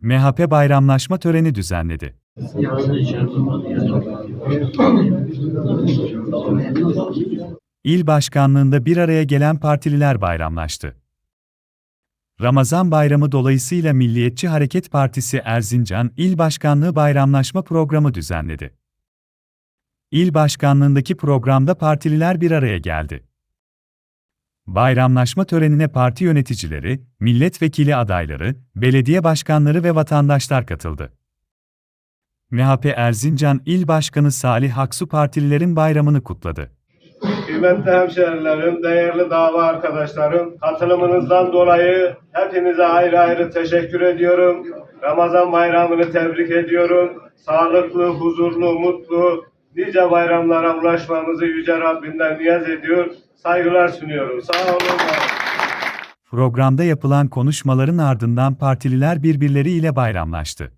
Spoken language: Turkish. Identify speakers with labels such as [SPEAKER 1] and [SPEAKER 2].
[SPEAKER 1] MHP bayramlaşma töreni düzenledi. İl başkanlığında bir araya gelen partililer bayramlaştı. Ramazan bayramı dolayısıyla Milliyetçi Hareket Partisi Erzincan İl Başkanlığı bayramlaşma programı düzenledi. İl başkanlığındaki programda partililer bir araya geldi. Bayramlaşma törenine parti yöneticileri, milletvekili adayları, belediye başkanları ve vatandaşlar katıldı. MHP Erzincan İl Başkanı Salih Aksu partililerin bayramını kutladı.
[SPEAKER 2] Kıymetli hemşehrilerim, değerli dava arkadaşlarım, katılımınızdan dolayı hepinize ayrı ayrı teşekkür ediyorum. Ramazan bayramını tebrik ediyorum. Sağlıklı, huzurlu, mutlu, nice bayramlara ulaşmamızı Yüce Rabbimden niyaz ediyor. Saygılar sunuyorum. Sağ olun.
[SPEAKER 1] Programda yapılan konuşmaların ardından partililer birbirleriyle bayramlaştı.